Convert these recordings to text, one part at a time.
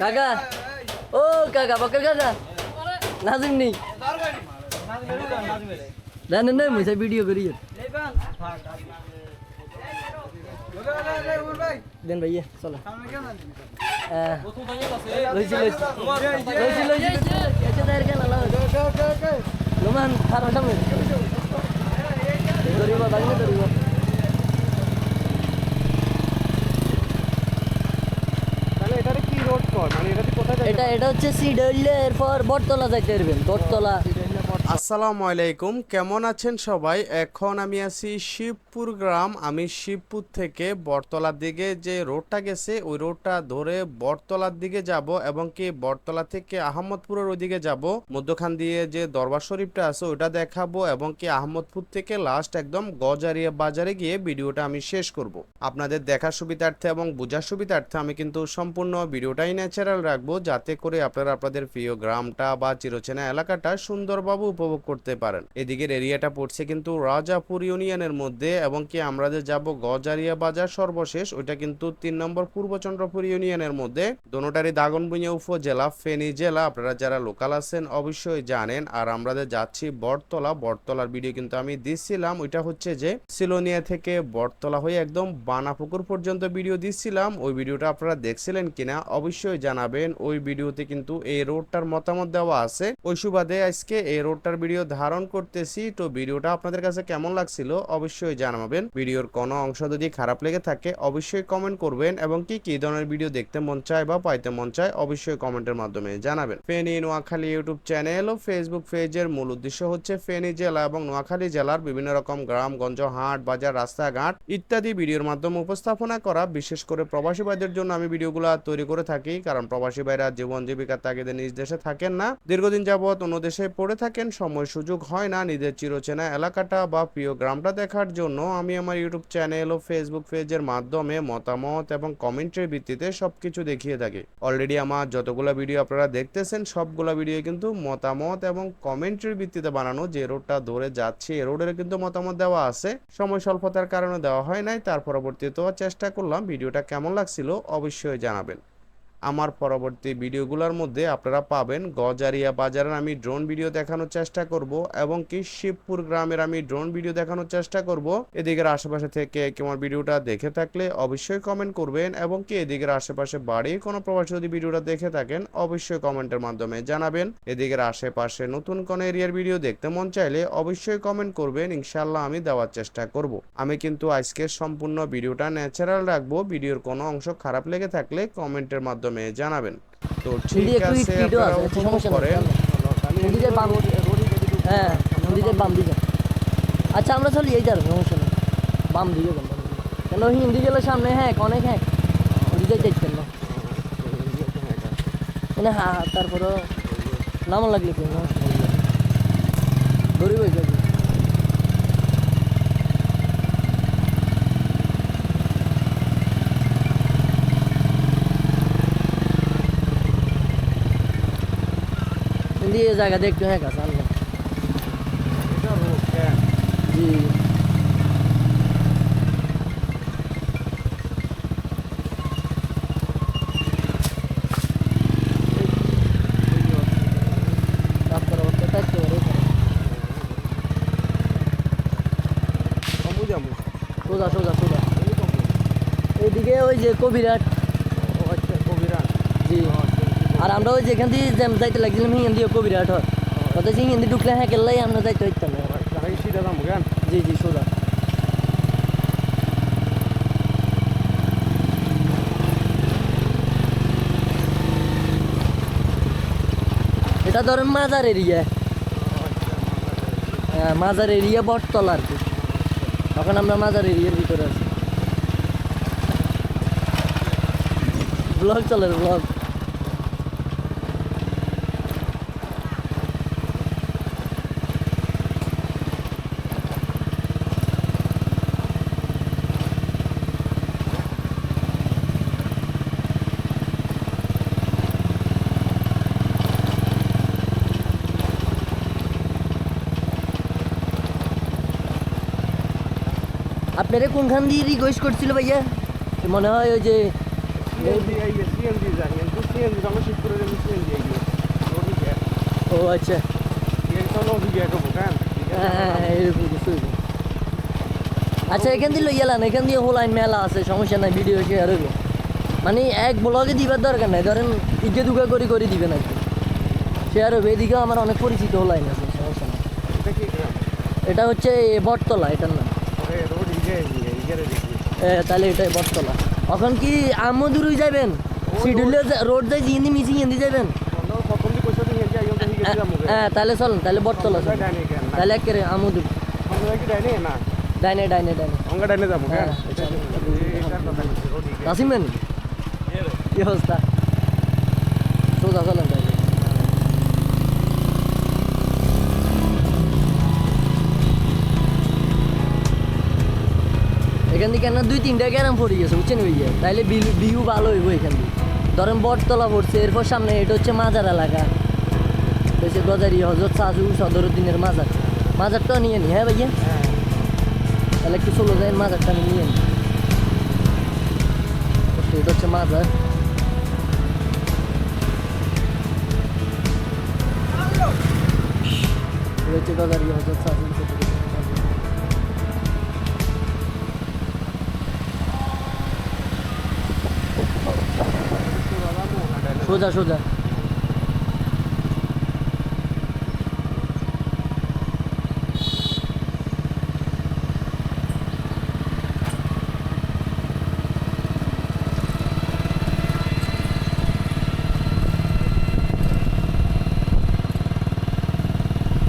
কাকা। ও কাকা বকর কাকা। নাজিম নেই। না না না মুঝে ভিডিও করি দেন ভাইয়া চলো। লোমান খারাপ সামনে ধরিব দাঁড়িয়ে ধরিব তাহলে এটারে কি রোড কর মানে এটা এটা হচ্ছে সিডলে এরপর বটতলা যাইতে পারবেন বটতলা আসসালামু আলাইকুম, কেমন আছেন সবাই? এখন আমি আছি শিবপুর গ্রাম। আমি শিবপুর থেকে বটতলার দিকে যে রোডটা গেছে, ওই রোডটা ধরে বটতলার দিকে যাব এবং কি বটতলা থেকে আহমদপুরের ওইদিকে যাব। মধ্যখান দিয়ে যে দরবার শরীফটা আছে, ওইটা দেখাবো এবং কি আহমদপুর থেকে লাস্ট একদম গজারিয়া বাজারে গিয়ে ভিডিওটা আমি শেষ করব। আপনাদের দেখার সুবিধার্থে এবং বোঝার সুবিধার্থে আমি কিন্তু সম্পূর্ণ ভিডিওটাই ন্যাচারাল রাখব, যাতে করে আপনারা আপনাদের প্রিয় গ্রামটা বা চিরচেনা এলাকাটা সুন্দরভাবে উপভোগ করতে পারেন। এদিকের এরিয়াটা পড়ছে কিন্তু রাজাপুর ইউনিয়নের মধ্যে এবং কি আমরা যে যাব গজারিয়া বাজার সর্বশেষ, ওইটা কিন্তু তিন নম্বর পূর্বচন্দ্রপুর ইউনিয়নের মধ্যে। দোনোটারই দাগনভূঞা উপজেলা, ফেনী জেলা, আপনারা যারা লোকাল আছেন অবশ্যই জানেন। আর আমরা যে যাচ্ছি বটতলা, বটতলার ভিডিও কিন্তু আমি দিচ্ছিলাম ওইটা হচ্ছে যে সিলোনিয়া থেকে বটতলা হয়ে একদম বানাপুকুর পর্যন্ত ভিডিও দিচ্ছিলাম ওই ভিডিওটা আপনারা দেখছিলেন কিনা অবশ্যই জানাবেন। ওই ভিডিওতে কিন্তু এই রোডটার মতামত দেওয়া আছে। ওই সুবাদে আজকে এই রোডটার ভিডিও ধারণ করতেছি। তো ভিডিওটা আপনাদের কাছে কেমন লাগছিল অবশ্যই জানাবেন। ভিডিওর কোনো অংশ যদি খারাপ লেগে থাকে, অবশ্যই কমেন্ট করবেন এবং কি কি ধরনের ভিডিও দেখতে মন চায় বা পাইতে মন চায়, অবশ্যই কমেন্টের মাধ্যমে জানাবেন। ফেনী নোয়াখালী ইউটিউব চ্যানেল ও ফেসবুক পেজের মূল উদ্দেশ্য হচ্ছে ফেনী জেলা এবং নোয়াখালী জেলার বিভিন্ন রকম গ্রামগঞ্জ, হাট, বাজার, রাস্তাঘাট ইত্যাদি ভিডিওর মাধ্যমে উপস্থাপনা করা। বিশেষ করে প্রবাসী ভাইদের জন্য আমি ভিডিওগুলো তৈরি করে থাকি, কারণ প্রবাসী ভাইরা জীবন জীবিকার তাগিদে নিজ দেশে থাকেন না। দীর্ঘদিন যাবৎ অন্য দেশে পড়ে থাকেন সময় সুযোগ হয় না নিজের চিরচেনা এলাকাটা বা প্রিয় গ্রামটা দেখার জন্য। আমি আমার ইউটিউব চ্যানেল ও ফেসবুক পেজের মাধ্যমে মতামত এবং কমেন্টের ভিত্তিতে সবকিছু দেখিয়ে থাকি। অলরেডি আমার যতগুলো ভিডিও আপনারা দেখতেছেন, সবগুলো ভিডিও কিন্তু মতামত এবং কমেন্টের ভিত্তিতে বানানো। যে রোডটা ধরে যাচ্ছে, এ রোডের কিন্তু মতামত দেওয়া আছে। সময় স্বল্পতার কারণে দেওয়া হয় নাই। তার পরবর্তীতেও চেষ্টা করলাম। ভিডিওটা কেমন লাগছিল অবশ্যই জানাবেন। আমার পরবর্তী ভিডিওগুলোর মধ্যে আপনারা পাবেন। গজারিয়া বাজারের আমি ড্রোন ভিডিও দেখানোর চেষ্টা করব এবং কি শিবপুর গ্রামের আমি ড্রোন ভিডিও দেখানোর চেষ্টা করব। এদিকের আশেপাশে থেকে কেমন ভিডিওটা দেখে থাকলে অবশ্যই কমেন্ট করবেন এবং কি এদিকের আশেপাশে বাড়ি কোনো প্রবাসী যদি ভিডিওটা দেখে থাকেন, অবশ্যই কমেন্টের মাধ্যমে জানাবেন। এদিকের আশেপাশে নতুন কোনো এরিয়ার ভিডিও দেখতে মন চাইলে অবশ্যই কমেন্ট করবেন ইনশাল্লাহ আমি দেওয়ার চেষ্টা করব। আমি কিন্তু আজকে সম্পূর্ণ ভিডিওটা ন্যাচারাল রাখব। ভিডিওর কোনো অংশ খারাপ লেগে থাকলে কমেন্টের মাধ্যমে জানাবেন। তো ঠিক আছে স্পিডও আপনারা আচ্ছা, উপভোগ সমস্যা করেন। নেই মন্দিরের বাম হ্যাঁ মন্দিরের বাম দিকে। আচ্ছা আমরা চলি এই যাব সমস্যা নেই। বাম দিকে কেন হিন্দি গেলে সামনে হ্যাঁ অনেক হ্যাঁ। ওদিকে না। মানে হ্যাঁ তারপরও নাম লাগলে কি হিন্দি জায়গা দেখতে হ্যাঁ কাছে হ্যাঁ জি সোজা সোজা সোজা। এইদিকে ওই যে কবিরাট। আচ্ছা কবিরা জি। আর আমরা ওই যেখান দিয়ে যাইতে লাগছিলাম হিন্দি কবিরাট হয়। কথা হিন্দি ঢুকলে হ্যাঁ গেলেই আমরা যাইতে হইতাম। জি জি, সোজা। এটা ধরেন মাজার এরিয়া। হ্যাঁ মাজার এরিয়া বটতলা আর কি। তখন আমরা মাজার এরিয়ার ভিতরে আছি। ব্লগ চলে, ব্লগ আপনি আপনারা কোনখান দিয়ে রিকোয়েস্ট করছিল ভাইয়া? মনে হয় ওই যে ও আচ্ছা। হ্যাঁ। আচ্ছা এখান দিয়ে লইয়া লান, এখান দিয়ে হোলাইন মেলা আছে, সমস্যা নাই ভিডিও শেয়ার হইব। মানে এক ব্লগে দিবার দরকার নাই, ধরেন ইকে দুকা করে করে দিবেন আর কি শেয়ার হবে এদিকেও আমার অনেক পরিচিত হোলাইন আছে, সমস্যা নাই। এটা হচ্ছে বটতলা, এটার নাম। তাহলে এটাই বটতলা। এখন কি আমদুরুই যাবেন শিডিউলে রোড যাই জিন্দি মিসি হিন্দি যাবেন হ্যাঁ তাহলে চলেন তাহলে বটতলা চলেন। তাহলে একেবারে আমদুর। আমরা কি ডাইনে? ডাইনে ডাইনে অঙ্গা ডাইনে যাব হ্যাঁ, ভাই? কি অবস্থা সোজা চলেন তাহলে এখান থেকে না দুই তিনটা গ্যারাম পড়ে গেছে, বুঝছেন ভাইয়া তাইলে ভিউ ভালো হইব এখান থেকে ধরেন বটতলা পড়ছে, এরপর সামনে এটা হচ্ছে মাজার এলাকা। হচ্ছে গজারি হজরত সাজু সদরুদ্দিনের মাজার। মাজারটাও নিয়ে নি হ্যাঁ ভাইয়া? হ্যাঁ তাহলে একটু চলো যাই, মাজারটা আমি নিয়ে নি। এটা হচ্ছে মাজার। এটা হচ্ছে গজারি হজরত সাজু সোজা সোজা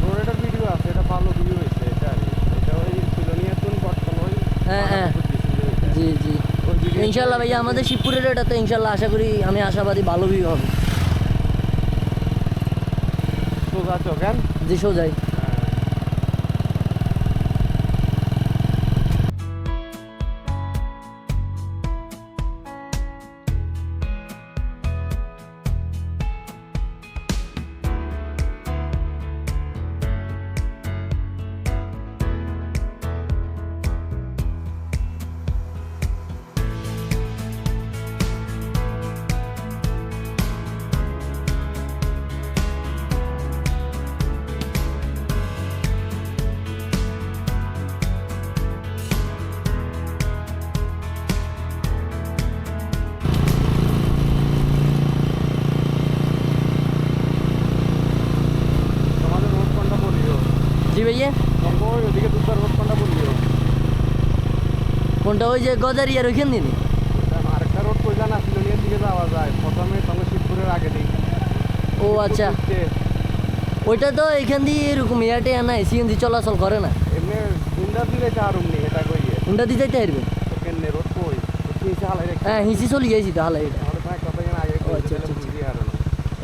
রোডের ভিডিও আছে এটা ভালো ভিউ হয়েছে এটা আর কি। এটা ওই সিলোনিয়া তুন বটতল ওই হ্যাঁ, হ্যাঁ। জি জি ওই video ইনশাল্লাহ ভাইয়া আমাদের শিবপুরের এটা তো ইনশাল্লাহ আশা করি আমি আশাবাদী ভালো ভিউ হবে সোজা যে সোজাই জি ভাইয়া। কোনটা ওই যে গজারিয়ার ওইখান দিন আরেকটা রোড কই জানা দিকে যাওয়া যায় প্রথমে তোমাকে শিবপুরের আগে দিই ও আচ্ছা। ওইটা তো এখান দিয়ে এরকম এয়ারটে নাই সিএনজি চলাচল করে না। এমনি গুন্ডা দিলে চারুম নি এটা কোনটা দিয়ে যাইতে পারবে কেন রোড কই হালাই হ্যাঁ হিসি চলে এটা যেন আগে ও, আচ্ছা, আচ্ছা,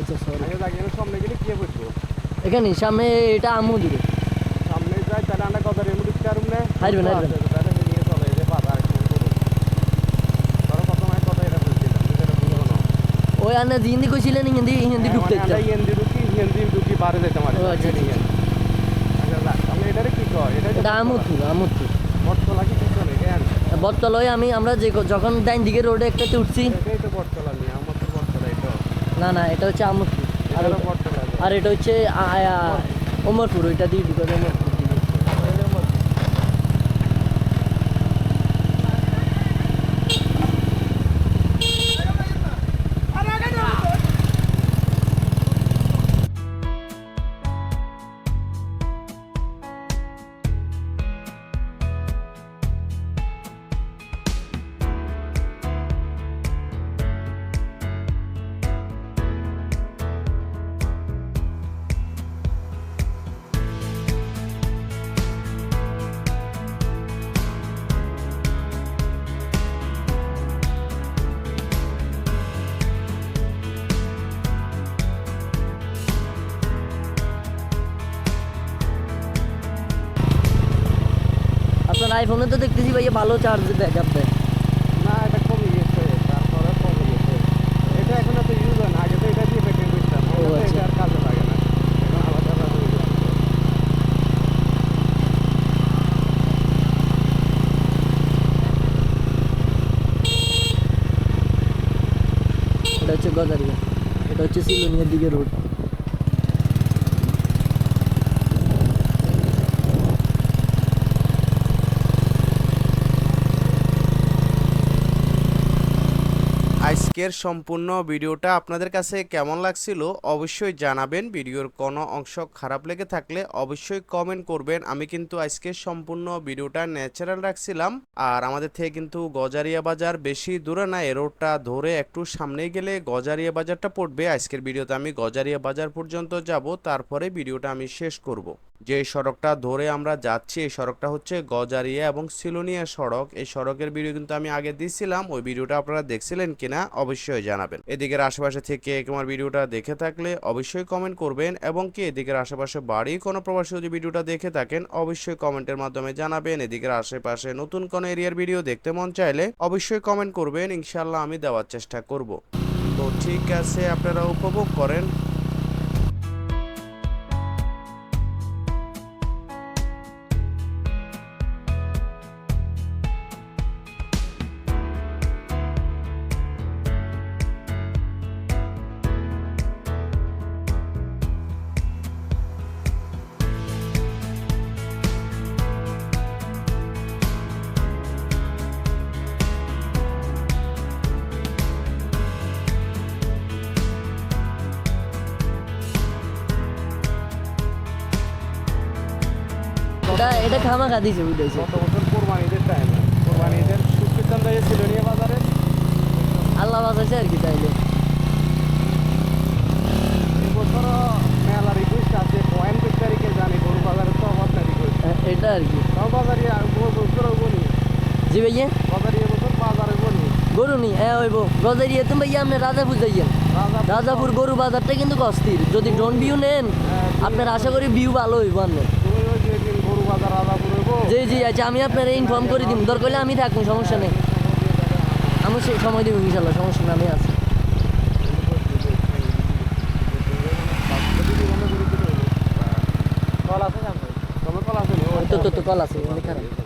আচ্ছা সরি এখানে সামনে এটা আমুদুরে সামনে হারবেন, হারবেন। ওই হিন্দি কইছিলেন হিন্দি হিন্দি ঢুকতে হিন্দি ঢুকি হিন্দি ঢুকি যেতে পারি আমি বটতলা কিছু বটতলায় আমি আমরা যে যখন ডাইন দিকে রোডে একটাতে উঠছি এটা না না এটা হচ্ছে আমুদপুর আর এটা হচ্ছে ওমরপুর ওইটা দিয়ে আইফোনে তো দেখতেছি ভাইয়া ভালো চার্জ ব্যাকআপ দেয়। না এটা কমে গেছে তারপরে কমে গেছে। এটা এখন তো ইউজ হয় না আগে তো এটা দিয়ে ব্যাটিং করতাম আচ্ছা। এটা আর কাজে লাগে না। এখন আলাদা আলাদা হয়ে যায় এটা হচ্ছে গজারিয়া এটা হচ্ছে সিলোনিয়ার দিকে রোড আজকের সম্পূর্ণ ভিডিওটা আপনাদের কাছে কেমন লাগছিল অবশ্যই জানাবেন। ভিডিওর কোনো অংশ খারাপ লেগে থাকলে অবশ্যই কমেন্ট করবেন। আমি কিন্তু আজকে সম্পূর্ণ ভিডিওটা ন্যাচারাল রাখছিলাম। আর আমাদের থেকে কিন্তু গজারিয়া বাজার বেশি দূরে না এ রোডটা ধরে একটু সামনে গেলে গজারিয়া বাজারটা পড়বে। আজকের ভিডিওতে আমি গজারিয়া বাজার পর্যন্ত যাব, তারপরে ভিডিওটা আমি শেষ করব। যে সড়কটা ধরে আমরা যাচ্ছি, এই সড়কটা হচ্ছে গজারিয়া এবং সিলোনিয়া সড়ক। এই সড়কের ভিডিও কিন্তু আমি আগে দিয়েছিলাম ওই ভিডিওটা আপনারা দেখছিলেন কিনা অবশ্যই জানাবেন। এদিকের আশেপাশে থেকে আমার ভিডিওটা দেখে থাকলে অবশ্যই কমেন্ট করবেন এবং কি এদিকের আশেপাশে বাড়ি কোনো প্রবাসী যদি ভিডিওটা দেখে থাকেন, অবশ্যই কমেন্টের মাধ্যমে জানাবেন। এদিকের আশেপাশে নতুন কোনো এরিয়ার ভিডিও দেখতে মন চাইলে অবশ্যই কমেন্ট করবেন। ইনশাল্লাহ আমি দেওয়ার চেষ্টা করব। তো ঠিক আছে, আপনারা উপভোগ করেন। এটা এটা খামা খা দিছে বুঝেছে গত বছর কোরবানিদের টাইমে কোরবানিদের সুকৃতন দাঁড়িয়ে ছিল নিয়ে বাজারে। আল্লাহ বাঁচাইছে আর কি তাইলে। মেলা রিকোয়েস্ট আছে পয়েন্ট তারিখে জানি গরু বাজারে তো রিকোয়েস্ট হ্যাঁ, এটা আর কি। তাও বাজারে বছর বলি জি ভাইয়া? বাজারে এবছর বাজারে বলি গরু নি হ্যাঁ ওইব গজারিয়া তুমি ভাইয়া আপনি রাজাপুর যাইয়েন রাজাপুর গরু বাজারটা কিন্তু অস্থির। যদি ড্রোন ভিউ নেন আপনার আশা করি ভিউ ভালো হইব আপনার তুমি ওই যে দিন গরু বাজার রাজাপুর হইব জি জি আচ্ছা আমি আপনার ইনফর্ম করে দিব দরকার হলে আমি থাকুন সমস্যা নেই। আমি সেই সময় দিব ইনশাল্লাহ সমস্যা নেই আমি আছি। কল আছে কল আছে তো তো তো কল আছে খারাপ।